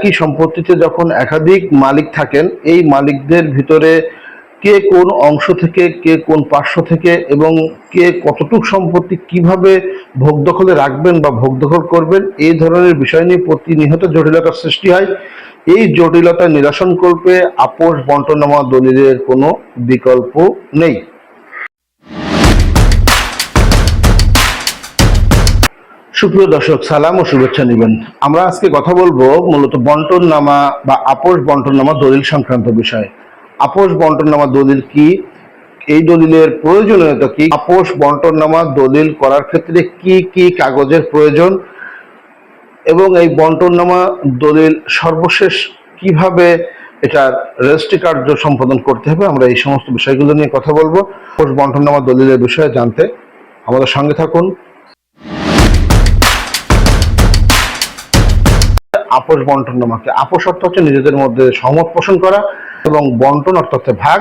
একই সম্পত্তিতে যখন একাধিক মালিক থাকেন, এই মালিকদের ভিতরে কে কোন অংশ থেকে, কে কোন পার্শ্ব থেকে এবং কে কতটুক সম্পত্তি কীভাবে ভোগ দখলে রাখবেন বা ভোগ দখল করবেন এই ধরনের বিষয় নিয়ে প্রতিনিয়ত জটিলতার সৃষ্টি হয়। এই জটিলতা নিরসন করবে আপোষ বন্টনামা দলিলের কোনো বিকল্প নেই। সুপ্রিয় দর্শক, সালাম ও শুভেচ্ছা নেবেন। আমরা আজকে কথা বলব মূলত বন্টন নামা বা আপোষ বন্টন নামা দলিল সংক্রান্ত বিষয়। আপোষ বন্টন নামা দলিল কি? এই দলিলের প্রয়োজনীয়তা কি? আপোষ বন্টন নামা দলিল করার ক্ষেত্রে কি কি কাগজের প্রয়োজন? এবং এই বন্টন নামা দলিল সর্বশেষ কীভাবে এটার রেজিস্ট্রি কার্য সম্পাদন করতে হবে, আমরা এই সমস্ত বিষয়গুলো নিয়ে কথা বলব। আপোষ বন্টন নামা দলিলের বিষয়ে জানতে আমাদের সঙ্গে থাকুন। আপোষ বন্টন নামাকে আপোষ অর্থ হচ্ছে নিজেদের মধ্যে সহমত পোষণ করা এবং বন্টন অর্থ হচ্ছে ভাগ,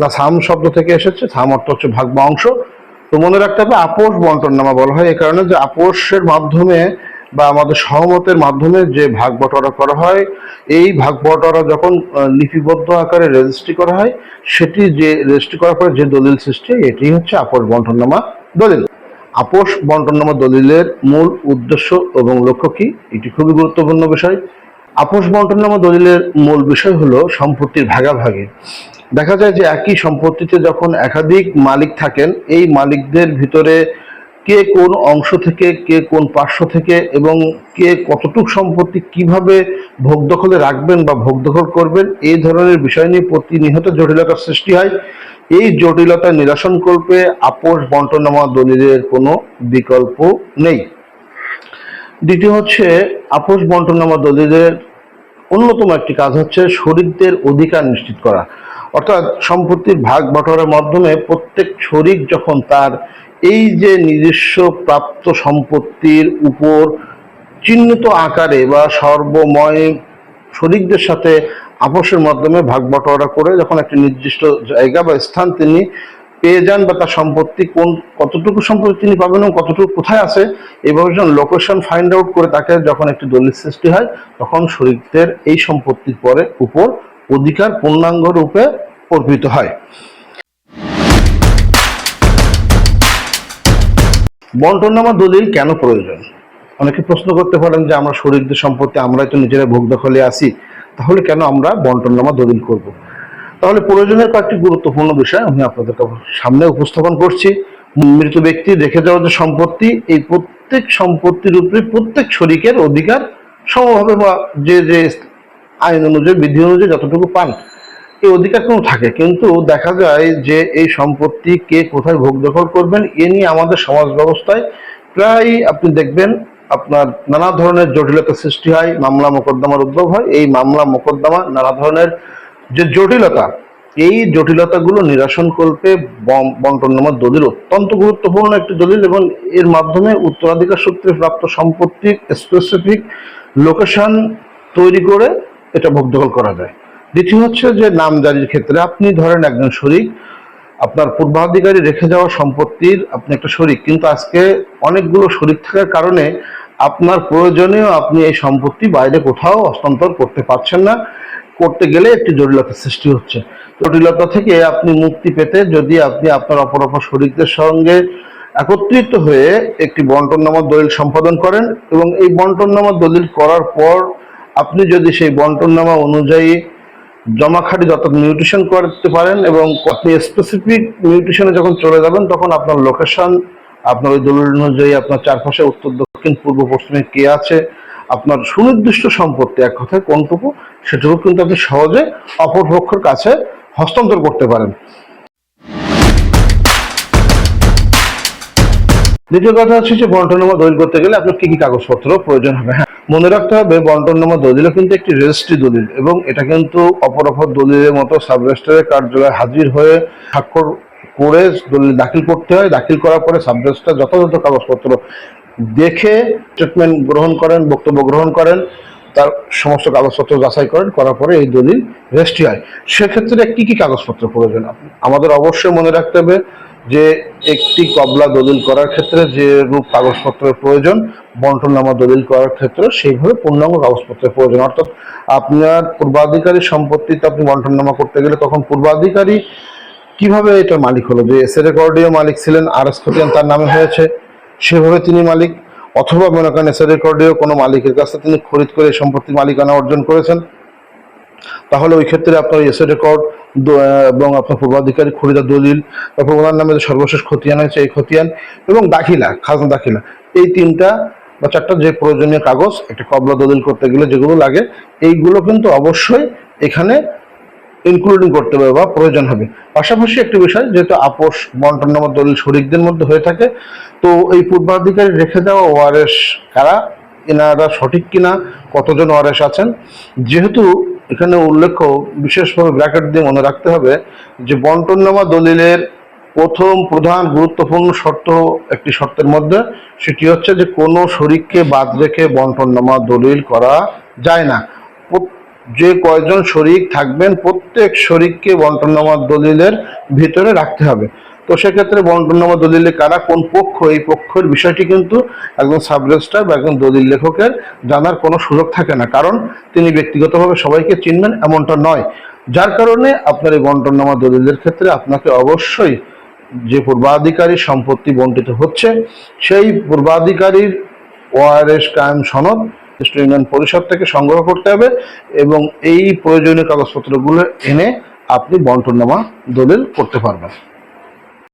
যা সাম শব্দ থেকে এসেছে। সাম অর্থ হচ্ছে ভাগ বা অংশ। তো মনে রাখতে হবে আপোষ বন্টন নামা বলা হয় এই কারণে যে আপোষের মাধ্যমে বা আমাদের সহমতের মাধ্যমে যে ভাগ বটরা করা হয়, এই ভাগ বটোয়ারা যখন লিপিবদ্ধ আকারে রেজিস্ট্রি করা হয়, সেটি যে রেজিস্ট্রি করার পরে যে দলিল সৃষ্টি এটি হচ্ছে আপোষ বন্টন নামা দলিল। আপোষ বন্টননামা দলিলের মূল উদ্দেশ্য এবং লক্ষ্য কি? এটি খুবই গুরুত্বপূর্ণ বিষয়। আপোষ বন্টননামা দলিলের মূল বিষয় হলো সম্পত্তির ভাগাভাগি। দেখা যায় যে একই সম্পত্তিতে যখন একাধিক মালিক থাকেন, এই মালিকদের ভিতরে কে কোন অংশ থেকে, কে কোন পার্শ্ব থেকে এবং কে কতটুক সম্পত্তি কীভাবে ভোগ দখলে রাখবেন বা ভোগ দখল করবেন, এই ধরনের বিষয় নিয়ে প্রতিনিয়ত জটিলতার সৃষ্টি হয়। এই জটিলতা নিরসন করবে আপোষ বন্টনামা দলিলের কোনো বিকল্প নেই। দ্বিতীয় হচ্ছে, আপোষ বন্টনামা দলিলের অন্যতম একটি কাজ হচ্ছে শরিকদের অধিকার নিশ্চিত করা। অর্থাৎ সম্পত্তির ভাগ বটোয়ারার মাধ্যমে প্রত্যেক শরিক যখন তার এই যে নিজস্ব প্রাপ্ত সম্পত্তির উপর চিহ্নিত আকারে বা সর্বময় শরিকদের সাথে আপোষের মাধ্যমে ভাগ বটোয়ারা করে যখন একটি নির্দিষ্ট জায়গা বা স্থান তিনি পেয়ে যান বা তার সম্পত্তি কোন, কতটুকু সম্পত্তি তিনি পাবেন এবং কতটুকু কোথায় আছে এইভাবে যখন লোকেশন ফাইন্ড আউট করে তাকে যখন একটি দলিল সৃষ্টি হয়, তখন শরিকদের এই সম্পত্তির পরে উপর অধিকার পূর্ণাঙ্গ রূপে অর্পিত হয়। বন্টনামা দলিল কেন প্রয়োজন? অনেকে প্রশ্ন করতে পারেন যে, আমরা শরীরদের সম্পত্তি আমরাই তো নিজেরা ভোগ দখলে আসি তাহলে কেন আমরা বন্টনামা দলিল করব? তাহলে প্রয়োজনের কয়েকটি গুরুত্বপূর্ণ বিষয় আমি আপনাদের সামনে উপস্থাপন করছি। মৃত ব্যক্তি রেখে যাওয়া যে সম্পত্তি, এই প্রত্যেক সম্পত্তির উপরে প্রত্যেক শরিকের অধিকার সমভাবে বা যে যে আইন অনুযায়ী, বিধি অনুযায়ী যতটুকু পান এই অধিকার কিন্তু থাকে, কিন্তু দেখা যায় যে এই সম্পত্তি কে কোথায় ভোগ দখল করবেন, এ নিয়ে আমাদের সমাজ ব্যবস্থায় প্রায় আপনি দেখবেন আপনার নানা ধরনের জটিলতা সৃষ্টি হয়, মামলা মোকদ্দমার উদ্ভব হয়। এই মামলা মোকদ্দমা নানা ধরনের যে জটিলতা, এই জটিলতাগুলো নিরসন করতে বন্টননামা দলিল অত্যন্ত গুরুত্বপূর্ণ একটি দলিল এবং এর মাধ্যমে উত্তরাধিকার সূত্রে প্রাপ্ত সম্পত্তির স্পেসিফিক লোকেশন তৈরি করে এটা ভোগ দখল করা যায়। দ্বিতীয় হচ্ছে যে নামজারির ক্ষেত্রে আপনি ধরেন একজন শরিক, আপনার পূর্বাধিকারী রেখে যাওয়া সম্পত্তির আপনি একটা শরিক, কিন্তু আজকে অনেকগুলো শরিক থাকার কারণে আপনার প্রয়োজনেও আপনি এই সম্পত্তি বাইরে কোথাও হস্তান্তর করতে পারছেন না। করতে গেলে একটি জটিলতা সৃষ্টি হচ্ছে। জটিলতা থেকে আপনি মুক্তি পেতে যদি আপনি আপনার অপর অপর শরিকদের সঙ্গে একত্রিত হয়ে একটি বন্টননামা দলিল সম্পাদন করেন এবং এই বন্টননামা দলিল করার পর আপনি যদি সেই বন্টননামা অনুযায়ী জমাখাটি যত মিউটেশন করতে পারেন এবং আপনি স্পেসিফিক মিউটেশনে যখন চলে যাবেন, তখন আপনার লোকেশন আপনার ওই দলিল অনুযায়ী আপনার চারপাশে উত্তর, দক্ষিণ, পূর্ব, পশ্চিমে কে আছে, আপনার সুনির্দিষ্ট সম্পত্তি এক কথায় কোনটুকু, সেটুকু কিন্তু আপনি সহজে অপর পক্ষের কাছে হস্তান্তর করতে পারেন। দ্বিতীয় কথা হচ্ছে যে বন্টনামা দলিল করতে গেলে আপনার কি কি কাগজপত্র প্রয়োজন হবে? হ্যাঁ মনে রাখতে হবে, বন্টন বন্টনামা দলিলও কিন্তু একটি রেজিস্ট্রি দলিল এবং এটা কিন্তু অপর অপর দলিলের মতো সাব রেজিস্ট্রারের কার্যালয়ে হাজির হয়ে স্বাক্ষর করে দলিল দাখিল করতে হয়। দাখিল করার পরে সাব রেজিস্ট্রার যথাযথ কাগজপত্র দেখে স্টেটমেন্ট গ্রহণ করেন, বক্তব্য গ্রহণ করেন, তার সমস্ত কাগজপত্র যাচাই করেন, করার পরে এই দলিল রেজিস্ট্রি হয়। সেক্ষেত্রে কি কি কাগজপত্র প্রয়োজন? আমাদের অবশ্যই মনে রাখতে হবে যে একটি কবলা দলিল করার ক্ষেত্রে, যে রূপ কাগজপত্রের প্রয়োজন, বন্টননামা দলিল করার ক্ষেত্রে সেইভাবে পূর্ণাঙ্গ কাগজপত্রের প্রয়োজন। অর্থাৎ আপনার পূর্বাধিকারী সম্পত্তিতে আপনি বন্টননামা করতে গেলে তখন পূর্বাধিকারী কীভাবে এটার মালিক হলো? যে এস রেকর্ডীয় মালিক ছিলেন আর এস খতিয়ান তার নামে হয়েছে, সেভাবে তিনি মালিক। অথবা মনে করেন এস রেকর্ডীয় কোনো মালিকের কাছে তিনি খরিদ করে সম্পত্তির মালিকানা অর্জন করেছেন। তাহলে ওই ক্ষেত্রে আপনার এসএ রেকর্ড এবং আপনার পূর্বাধিকারী খরিদার দলিল, তারপর ওনার নামে যে সর্বশেষ খতিয়ান হয়েছে এই খতিয়ান এবং দাখিলা, খাজনা দাখিলা, এই তিনটা বা চারটা যে প্রয়োজনীয় কাগজ, একটা কবলা দলিল করতে গেলে যেগুলো লাগে, এইগুলো কিন্তু অবশ্যই এখানে ইনক্লুডিং করতে হবে বা প্রয়োজন হবে। পাশাপাশি একটি বিষয়, যেহেতু আপোষ বন্টন বন্টননামা দলিল শরিকদের মধ্যে হয়ে থাকে, তো এই পূর্বাধিকারী রেখে দেওয়া ওআরএস কারা, এনারা সঠিক কিনা, কতজন ওআরএস আছেন, যেহেতু এখানে উল্লেখ্য বিশেষভাবে ব্র্যাকেট দিয়ে মনে রাখতে হবে যে বন্টননামা দলিলের প্রথম প্রধান গুরুত্বপূর্ণ শর্ত একটি শর্তের মধ্যে, সেটি হচ্ছে যে কোনো শরিককে বাদ রেখে বন্টননামা দলিল করা যায় না। যে কয়জন শরিক থাকবেন প্রত্যেক শরিককে বন্টননামা দলিলের ভিতরে রাখতে হবে। তো সেক্ষেত্রে বন্টননামা দলিলে কারা কোন পক্ষ, এই পক্ষের বিষয়টি কিন্তু একজন সাব রেজিস্ট্রার বা একজন দলিল লেখকের জানার কোনো সুযোগ থাকে না। কারণ তিনি ব্যক্তিগতভাবে সবাইকে চিনবেন এমনটা নয়। যার কারণে আপনার এই বন্টননামা দলিলের ক্ষেত্রে আপনাকে অবশ্যই যে পূর্বাধিকারী সম্পত্তি বন্টিত হচ্ছে, সেই পূর্বাধিকারীর ওআরএস কায়েম সনদ ইউনিয়ন পরিষদ থেকে সংগ্রহ করতে হবে এবং এই প্রয়োজনীয় কাগজপত্রগুলো এনে আপনি বন্টননামা দলিল করতে পারবেন।